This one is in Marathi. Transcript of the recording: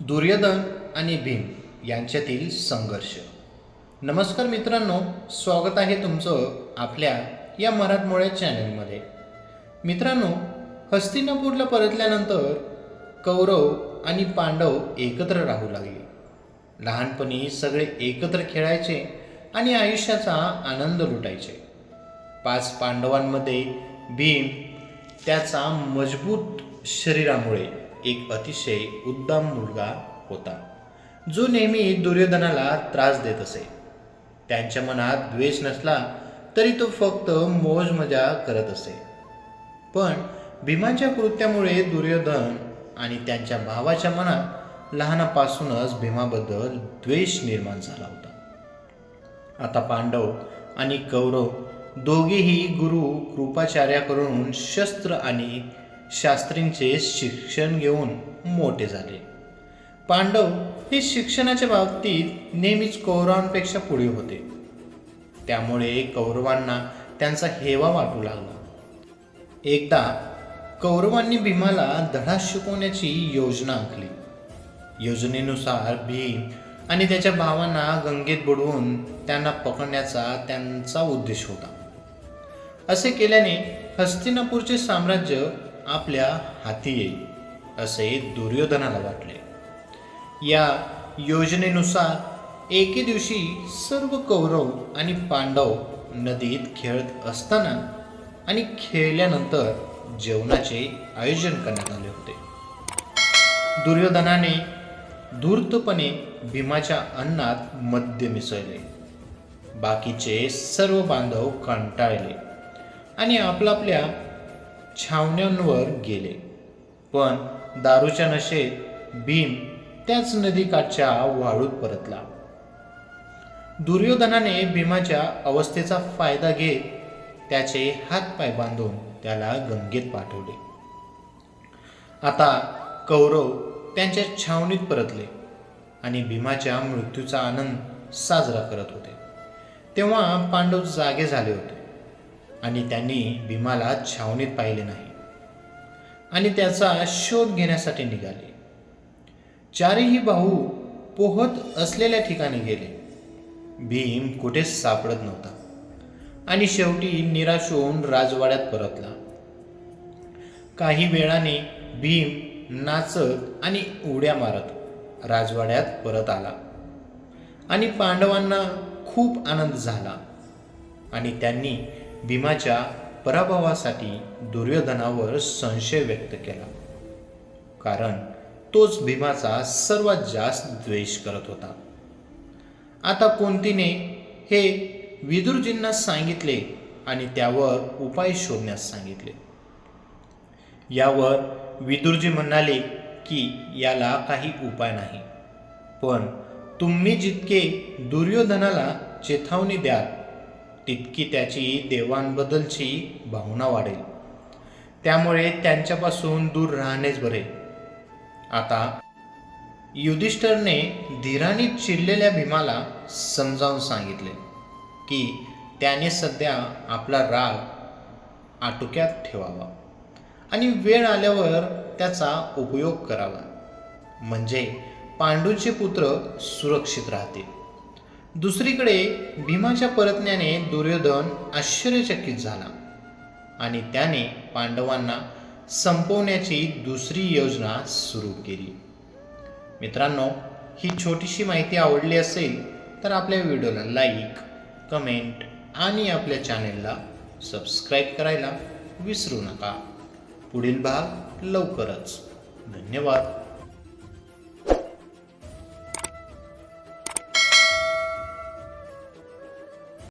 दुर्योधन आणि भीम यांच्यातील संघर्ष. नमस्कार मित्रांनो स्वागत आहे तुमचं आपल्या या मराठमोळ्या चॅनलमध्ये. मित्रांनो हस्तिनापूरला परतल्यानंतर कौरव आणि पांडव एकत्र राहू लागले. लहानपणी सगळे एकत्र खेळायचे आणि आयुष्याचा आनंद लुटायचे. पाच पांडवांमध्ये भीम त्याचा मजबूत शरीरामुळे एक अतिशय उद्दाम मुलगा होता जो नेहमी दुर्योधनाला त्रास देत असे. त्यांच्या मनात द्वेष नसला तरी तो फक्त मोज मजा करत असे. पण भीमाच्या कृत्यामुळे दुर्योधन आणि त्यांच्या भावाच्या मनात लहानापासूनच भीमाबद्दल द्वेष निर्माण झाला होता. आता पांडव आणि कौरव दोघेही गुरु कृपाचार्याकडून शस्त्र आणि शास्त्रींचे शिक्षण घेऊन मोठे झाले. पांडव हे शिक्षणाच्या बाबतीत नेहमीच कौरवांपेक्षा पुढे होते. त्यामुळे कौरवांना त्यांचा हेवा वाटू लागला. एकदा कौरवांनी भीमाला धडा शिकवण्याची योजना आखली. योजनेनुसार भीम आणि त्याच्या भावांना गंगेत बुडवून त्यांना पकडण्याचा त्यांचा उद्देश होता. असे केल्याने हस्तिनापूरचे साम्राज्य आपल्या हाती येईल असे दुर्योधनाला वाटले. या योजनेनुसार एके दिवशी सर्व कौरव आणि पांडव नदीत खेळत असताना आणि खेळल्यानंतर जेवणाचे आयोजन करण्यात आले होते. दुर्योधनाने धूर्तपणे भीमाच्या अन्नात मद्य मिसळले. बाकीचे सर्व बांधव कंटाळले आणि आपल्या छावण्यांवर गेले. पण दारूच्या नशेत भीम त्याच नदीकाठच्या वाळूत परतला. दुर्योधनाने भीमाच्या अवस्थेचा फायदा घेत त्याचे हातपाय बांधून त्याला गंगेत पाठवले. आता कौरव त्यांच्या छावणीत परतले आणि भीमाच्या मृत्यूचा आनंद साजरा करत होते. तेव्हा पांडव जागे झाले होते. आणि त्यांनी भीमाला छावणीत पाहिले नाही. आणि त्याचा शोध घेण्यासाठी निघाले. चारही भाऊ पोहत असलेल्या ठिकाणी गेले. भीम कुठेच सापडत नव्हता. आणि शेवटी निराश होऊन राजवाड्यात परतला. काही वेळाने भीम नाचत आणि उड्या मारत राजवाड्यात परत आला. आणि पांडवांना खूप आनंद झाला. आणि त्यांनी भीमाच्या पराभवासाठी दुर्योधनावर संशय व्यक्त केला. कारण तोच भीमाचा सर्वात जास्त द्वेष करत होता. आता कोणतीने हे विदुरजींना सांगितले आणि त्यावर उपाय शोधण्यास सांगितले? यावर विदुरजी म्हणाले की याला काही उपाय नाही. पण तुम्ही जितके दुर्योधनाला चेतावणी द्याल तितकी त्याची देवांबद्दलची भावना वाढेल. त्यामुळे त्यांच्यापासून दूर राहणेच बरे. आता युधिष्ठरने धीराने चिडलेल्या भीमाला समजावून सांगितले की त्याने सध्या आपला राग आटोक्यात ठेवावा आणि वेळ आल्यावर त्याचा उपयोग करावा. म्हणजे पांडूचे पुत्र सुरक्षित राहतील. दुसरीकडे भीमाच्या परतण्याने दुर्योधन आश्चर्यचकित झाला आणि त्याने पांडवांना संपवण्याची दुसरी योजना सुरू केली. मित्रांनो ही छोटीशी माहिती आवडली असेल तर आपल्या व्हिडिओला लाईक कमेंट आणि आपल्या चॅनेलला सबस्क्राईब करायला विसरू नका. पुढील भाग लवकरच. धन्यवाद.